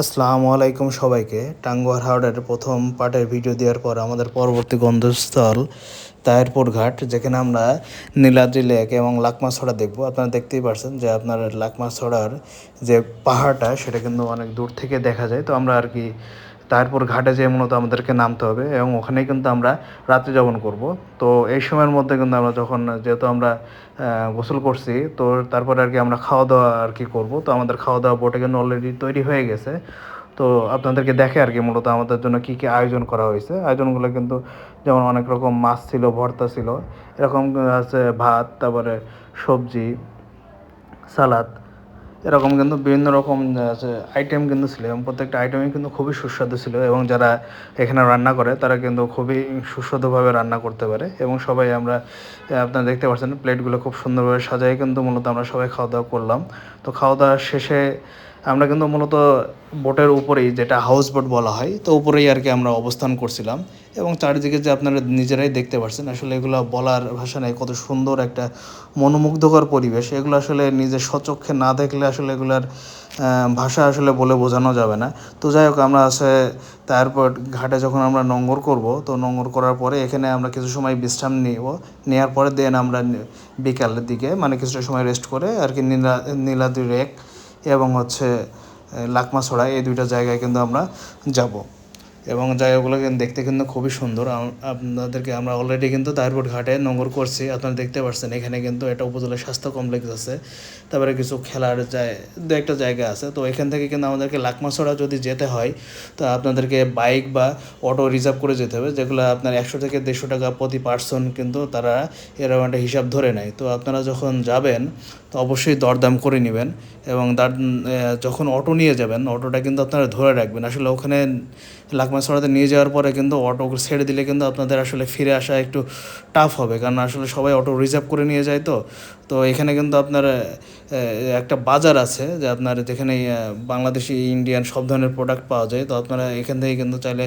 আসসালামু আলাইকুম সবাইকে। টাঙ্গুয়ার হাওড়ের প্রথম পার্টের ভিডিও দেওয়ার পর আমাদের পরবর্তী গন্তব্যস্থল তায়েরপুর ঘাট যেখানে আমরা নীলাদ্রি লেক এবং লাকমাছড়া দেখব। আপনারা দেখতেই পারছেন যে আপনার লাকমাছড়ার যে পাহাড়টা, সেটা কিন্তু অনেক দূর থেকে দেখা যায়। তো আমরা আর কি তারপর ঘাটে যেয়ে মূলত আমাদেরকে নামতে হবে এবং ওখানেই কিন্তু আমরা রাত্রি যাপন করব। তো এই সময়ের মধ্যে কিন্তু আমরা যখন, যেহেতু আমরা গোসল করছি, তো তারপরে আর কি আমরা খাওয়া দাওয়া আর কি করব। তো আমাদের খাওয়া দাওয়া বোটে কিন্তু অলরেডি তৈরি হয়ে গেছে। তো আপনাদেরকে দেখে আর কি মূলত আমাদের জন্য কি কি আয়োজন করা হয়েছে। আয়োজনগুলো কিন্তু যেমন অনেক রকম মাছ ছিল, ভর্তা ছিল, এরকম আছে ভাত, তারপরে সবজি, সালাদ এরকম কিন্তু বিভিন্ন রকম আইটেম কিন্তু ছিল এবং প্রত্যেকটা আইটেমই কিন্তু খুবই সুস্বাদু ছিল এবং যারা এখানে রান্না করে তারা কিন্তু খুবই সুস্বাদুভাবে রান্না করতে পারে এবং সবাই আমরা আপনারা দেখতে পাচ্ছেন প্লেটগুলো খুব সুন্দরভাবে সাজাই কিন্তু মূলত আমরা সবাই খাওয়া দাওয়া করলাম। তো খাওয়া দাওয়া শেষে আমরা কিন্তু মূলত বোটের উপরেই যেটা হাউস বোট বলা হয়, তো উপরেই আর কি আমরা অবস্থান করছিলাম। এবং চারিদিকে যে আপনারা নিজেরাই দেখতে পাচ্ছেন আসলে এগুলো বলার ভাষা নেই, কত সুন্দর একটা মনোমুগ্ধকর পরিবেশ। এগুলো আসলে নিজের স্বচক্ষে না দেখলে আসলে এগুলার ভাষা আসলে বলে বোঝানো যাবে না। তো যাই হোক, আমরা আছে তারপর ঘাটে যখন আমরা নোঙ্গর করব, তো নোঙ্গর করার পরে এখানে আমরা কিছু সময় বিশ্রাম নিব। নেওয়ার পরে দেন আমরা বিকালের দিকে মানে কিছুটা সময় রেস্ট করে আর কি নীলা, নীলাদ্রি রেক এবং হচ্ছে লাকমাছড়া এই দুইটা জায়গায় কিন্তু আমরা যাব। এবং জায়গাগুলো কিন্তু দেখতে কিন্তু খুবই সুন্দর। আপনাদেরকে আমরা অলরেডি কিন্তু তাহিরপুর ঘাটে নোংর করছি। আপনারা দেখতে পাচ্ছেন এখানে কিন্তু একটা উপজেলা স্বাস্থ্য কমপ্লেক্স আছে। তারপরে কিছু খেলার দু একটা জায়গা আছে। তো এখান থেকে কিন্তু আমাদেরকে লাকমাছড়া যদি যেতে হয়, তো আপনাদেরকে বাইক বা অটো রিজার্ভ করে যেতে হবে, যেগুলো আপনার একশো থেকে দেড়শো টাকা প্রতি পার্সন কিন্তু তারা এরকম একটা হিসাব ধরে নেয়। তো আপনারা যখন যাবেন, তো অবশ্যই দরদাম করে নেবেন এবং যখন অটো নিয়ে যাবেন অটোটা কিন্তু আপনারা ধরে রাখবেন। আসলে ওখানে লাকমাছড়াতে নিয়ে যাওয়ার পরে কিন্তু অটো ছেড়ে দিলে কিন্তু আপনাদের আসলে ফিরে আসা একটু টাফ হবে। কারণ আসলে সবাই অটো রিজার্ভ করে নিয়ে যায় তো। তো এখানে কিন্তু আপনার একটা বাজার আছে যে আপনার যেখানে বাংলাদেশি, ইন্ডিয়ান সব ধরনের প্রোডাক্ট পাওয়া যায়। তো আপনারা এখান থেকে কিন্তু চাইলে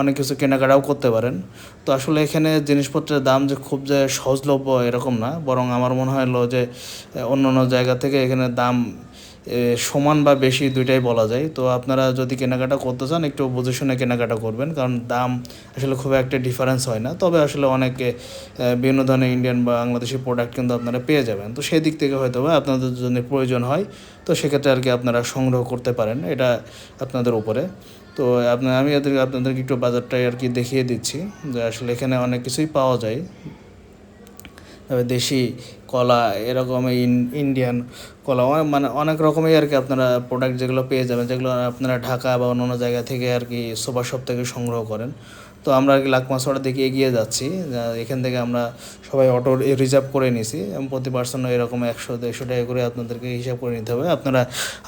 অনেক কিছু কেনাকাটাও করতে পারেন। তো আসলে এখানে জিনিসপত্রের দাম যে খুব যে সহজলভ্য এরকম না। বরং আমার মনে হয় যে অন্য অন্য জায়গা থেকে এখানে দাম সমান বা বেশি দুইটাই বলা যায়। তো আপনারা যদি কেনাকাটা করতে চান, একটু বুঝে শুনে কেনাকাটা করবেন, কারণ দাম আসলে খুব একটা ডিফারেন্স হয় না। তবে আসলে অনেকে বিভিন্ন ধরনের ইন্ডিয়ান বা বাংলাদেশি প্রোডাক্ট কিন্তু আপনারা পেয়ে যাবেন। তো সেই দিক থেকে হয়তো আপনাদের যদি প্রয়োজন হয়। তো সেক্ষেত্রে আর কি আপনারা সংগ্রহ করতে পারেন, এটা আপনাদের উপরে। তো আপনার আমি আপনাদেরকে একটু বাজারটাই আর কি দেখিয়ে দিচ্ছি যে আসলে এখানে অনেক কিছুই পাওয়া যায়। তবে দেশি কলা, এরকম ইন- ইন্ডিয়ান কলা মানে অনেক রকমই আর কি আপনারা প্রোডাক্ট যেগুলো পেয়ে যাবেন, যেগুলো আপনারা ঢাকা বা অন্য জায়গা থেকে আর কি সুপার শপ থেকে সংগ্রহ করেন। তো আমরা আর কি লাকমাছড়া দিকে এগিয়ে যাচ্ছি এখান থেকে আমরা সবাই অটো রিজার্ভ করে নিছি প্রতি পার্সন এরকম একশো, দেড়শো টাকা করে আপনাদেরকে হিসাব করে নিতে হবে। আপনারা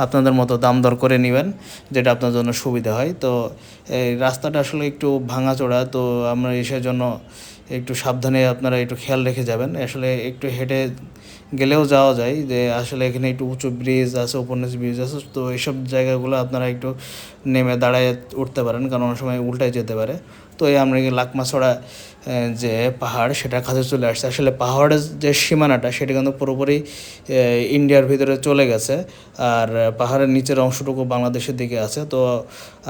আপনাদের মতো দাম দর করে নেবেন, যেটা আপনার জন্য সুবিধা হয়। তো এই রাস্তাটা আসলে একটু ভাঙাচোড়া তো আমরা এসের জন্য একটু সাবধানে আপনারা একটু খেয়াল রেখে যাবেন। আসলে একটু হেঁটে গেলেও যাওয়া যায় যে আসলে এখানে একটু উঁচু ব্রিজ আছে উপন্যাস ব্রিজ আছে, তো এইসব জায়গাগুলো আপনারা একটু নেমে দাঁড়ায় উঠতে পারেন, কারণ অনেক সময় উল্টায় যেতে পারে। তো এই আমরা লাকমাছড়া যে পাহাড় সেটা কাছে চলে আসছে। আসলে পাহাড়ের যে সীমানাটা, সেটা কিন্তু পুরোপুরি ইন্ডিয়ার ভিতরে চলে গেছে, আর পাহাড়ের নিচের অংশটুকু বাংলাদেশের দিকে আছে। তো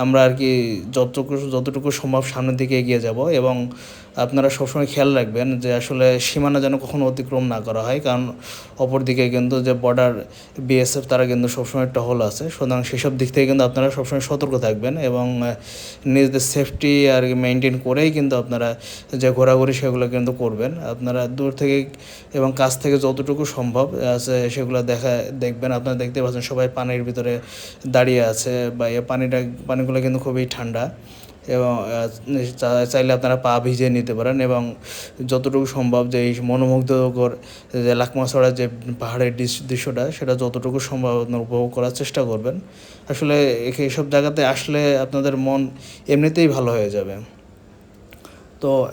আমরা আর কি যতটুকু যতটুকু সম্ভব সামনের দিকে এগিয়ে যাব এবং আপনারা সবসময় খেয়াল রাখবেন যে আসলে সীমানা যেন কখনো অতিক্রম না করা হয়, কারণ অপরদিকে কিন্তু যে বর্ডার বিএসএফ তারা কিন্তু সবসময় টহল আছে। সুতরাং সেসব দিক থেকে কিন্তু আপনারা সবসময় সতর্ক থাকবেন এবং নিজেদের সেফটি আর মেনটেন করেই কিন্তু আপনারা যে ঘোরাঘুরি সেগুলো কিন্তু করবেন। আপনারা দূর থেকে এবং কাছ থেকে যতটুকু সম্ভব আছে সেগুলো দেখা, দেখবেন। আপনারা দেখতে পাচ্ছেন সবাই পানির ভিতরে দাঁড়িয়ে আছে বা পানিটা, পানিগুলো কিন্তু খুবই ঠান্ডা। এবং চাইলে আপনারা পা ভিজিয়ে নিতে পারেন এবং যতটুকু সম্ভব যে এই মনোমুগ্ধকর যে লাকমাছড়ার যে পাহাড়ের দৃশ্য- দৃশ্যটা, সেটা যতটুকু সম্ভব আপনারা উপভোগ করার চেষ্টা করবেন। আসলে এসব জায়গাতে আসলে আপনাদের মন এমনিতেই ভালো হয়ে যাবে। তো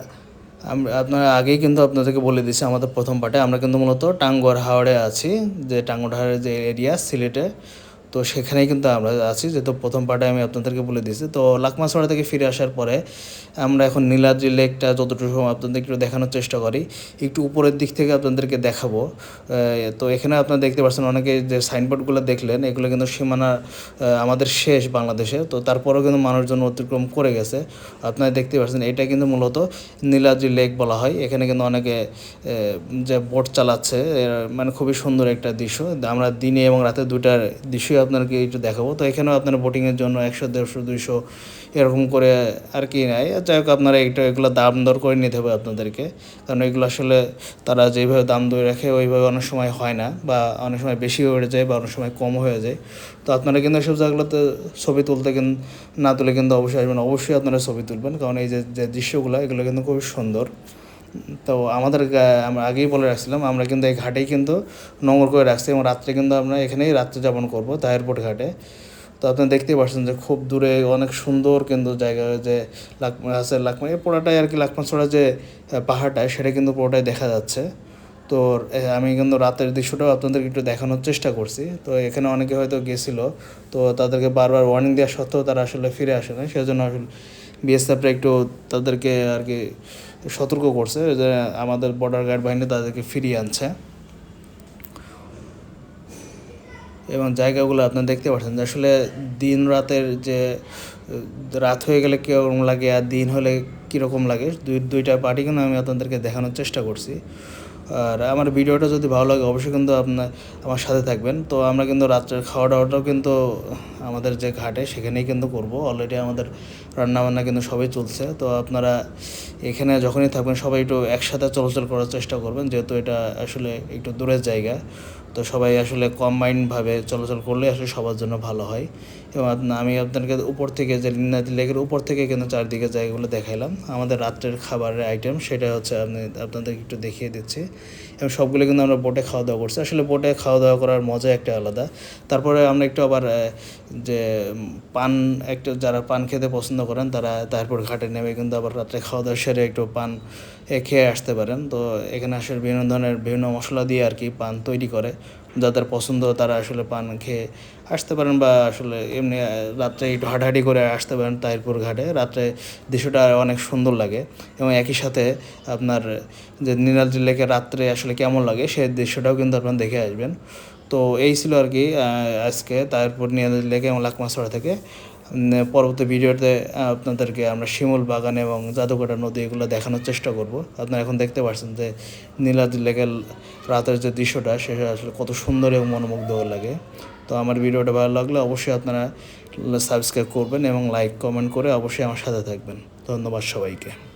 আমরা আপনারা আগেই কিন্তু আপনাদেরকে বলে দিছি আমাদের প্রথম পার্টে। আমরা কিন্তু মূলত টাঙ্গুয়ার হাওড়ে আছি, যে টাঙ্গুয়ার হাওড়ের যে এরিয়া, সিলেটে। তো সেখানেই কিন্তু আমরা আছি। যেহেতু প্রথম পার্টে আমি আপনাদেরকে বলে দিয়েছি, তো লাকমাছড়া থেকে ফিরে আসার পরে আমরা এখন নীলাদ্রি লেকটা যতটুকু আপনাদের একটু দেখানোর চেষ্টা করি, একটু উপরের দিক থেকে আপনাদেরকে দেখাবো। তো এখানে আপনারা দেখতে পাচ্ছেন অনেকে যে সাইনবোর্ডগুলো দেখলেন, এগুলো কিন্তু সীমানা আমাদের শেষ বাংলাদেশে। তো তারপরেও কিন্তু মানুষজন অতিক্রম করে গেছে। আপনারা দেখতে পাচ্ছেন এটা কিন্তু মূলত নীলাদ্রি লেক বলা হয়। এখানে কিন্তু অনেকে যে বোট চালাচ্ছে মানে খুবই সুন্দর একটা দৃশ্য। আমরা দিনে এবং রাতে দুটার দৃশ্যই আপনাকে একটু দেখাবো। তো এখানেও আপনার বোটিংয়ের জন্য একশো, দেড়শো, দুইশো এরকম করে আর কি নেয়। যাই হোক, আপনারা একটু এগুলো দাম দর করে নিতে হবে আপনাদেরকে। কারণ এগুলো আসলে তারা যেভাবে দাম দরে রাখে, ওইভাবে অনেক সময় হয় না বা অনেক সময় বেশি হয়ে যায় বা অনেক সময় কম হয়ে যায়। তো আপনারা কিন্তু এসব জায়গাগুলোতে ছবি তুলতে কিন্তু না তুলে কিন্তু অবশ্যই আসবেন। অবশ্যই আপনারা ছবি তুলবেন। কারণ এই যে যে দৃশ্যগুলো, এগুলো কিন্তু খুবই সুন্দর। তো আমাদের আমরা আগেই বলে রাখছিলাম, আমরা কিন্তু এই ঘাটেই কিন্তু নোংর করে রাখছি এবং রাত্রে কিন্তু আমরা এখানেই রাত্রে যাপন করব, তাহেরপুর ঘাটে। তো আপনি দেখতেই পাচ্ছেন যে খুব দূরে অনেক সুন্দর কিন্তু জায়গা যে লাকমা, আছে লাকমা, এই পুরোটাই আর কি লাকমাছড়া যে পাহাড়টা, সেটা কিন্তু পুরোটাই দেখা যাচ্ছে। তো আমি কিন্তু রাতের দৃশ্যটাও আপনাদেরকে একটু দেখানোর চেষ্টা করছি। তো এখানে অনেকে হয়তো গেছিল, তো তাদেরকে বারবার ওয়ার্নিং দেওয়া সত্ত্বেও তারা আসলে ফিরে আসে না সেজন্য আসলে বিএসএফরা একটু তাদেরকে আর কি সতর্ক করছে যে আমাদের বর্ডার গার্ড বাহিনী তাদেরকে ফিরিয়ে আনছে। এবং জায়গাগুলো আপনারা দেখতে পাচ্ছেন যে আসলে দিন রাতের যে রাত হয়ে গেলে কীরকম লাগে আর দিন হলে কীরকম লাগে, দুই, দুইটা পার্টি কিন্তু আমি আপনাদেরকে দেখানোর চেষ্টা করছি। আর আমার ভিডিওটা যদি ভালো লাগে অবশ্যই কিন্তু আপনার আমার সাথে থাকবেন। তো আমরা কিন্তু রাত্রের খাওয়া দাওয়াটাও কিন্তু আমাদের যে ঘাটে সেখানেই কিন্তু করব। অলরেডি আমাদের রান্নাবান্না কিন্তু সবই চলছে। তো আপনারা এখানে যখনই থাকবেন, সবাই একটু একসাথে চলাচল করার চেষ্টা করবেন, যেহেতু এটা আসলে একটু দূরের জায়গা। তো সবাই আসলে কম্বাইন্ডভাবে চলাচল করলে আসলে সবার জন্য ভালো হয়। এবং আমি আপনাদেরকে উপর থেকে যে লিনাদি লেকের উপর থেকে কিন্তু চারদিকে জায়গাগুলো দেখাইলাম। আমাদের রাত্রের খাবারের আইটেম সেটা হচ্ছে আপনি আপনাদেরকে একটু দেখিয়ে দিচ্ছি। এবং সবগুলো কিন্তু আমরা বোটে খাওয়া দাওয়া করছি। আসলে বোটে খাওয়া দাওয়া করার মজা একটা আলাদা। তারপরে আমরা একটু আবার যে পান, একটু যারা পান খেতে পছন্দ করেন, তারা তারপর ঘাটে নেমে কিন্তু আবার রাত্রে খাওয়া দাওয়া সেরে একটু পান খেয়ে আসতে পারেন। তো এখানে আসলে বিভিন্ন ধরনের বিভিন্ন মশলা দিয়ে আর কি পান তৈরি করে। যাদের পছন্দ তারা আসলে পান খেয়ে আসতে পারেন বা আসলে এমনি রাত্রে একটু হাঁটাহাঁটি করে আসতে পারেন তাইরপুর ঘাটে। রাত্রে দৃশ্যটা অনেক সুন্দর লাগে এবং একই সাথে আপনার যে নীলাদ্রি লেকে রাত্রে আসলে কেমন লাগে সেই দৃশ্যটাও কিন্তু আপনারা দেখে আসবেন। তো এই ছিল আর কি আজকে তারপর নীলাদ্রি লেকে এবং লাকমাছড়া থেকে। পরবর্তী ভিডিওতে আপনাদেরকে আমরা শিমুল বাগান এবং জাদুকাটা নদী এগুলো দেখানোর চেষ্টা করব। আপনারা এখন দেখতে পাচ্ছেন যে নীলাদ্রি লেকের রাতের যে দৃশ্যটা সে আসলে কত সুন্দর এবং মনোমুগ্ধকর লাগে। তো আমার ভিডিওটা ভালো লাগলে অবশ্যই আপনারা সাবস্ক্রাইব করবেন এবং লাইক কমেন্ট করে অবশ্যই আমার সাথে থাকবেন। ধন্যবাদ সবাইকে।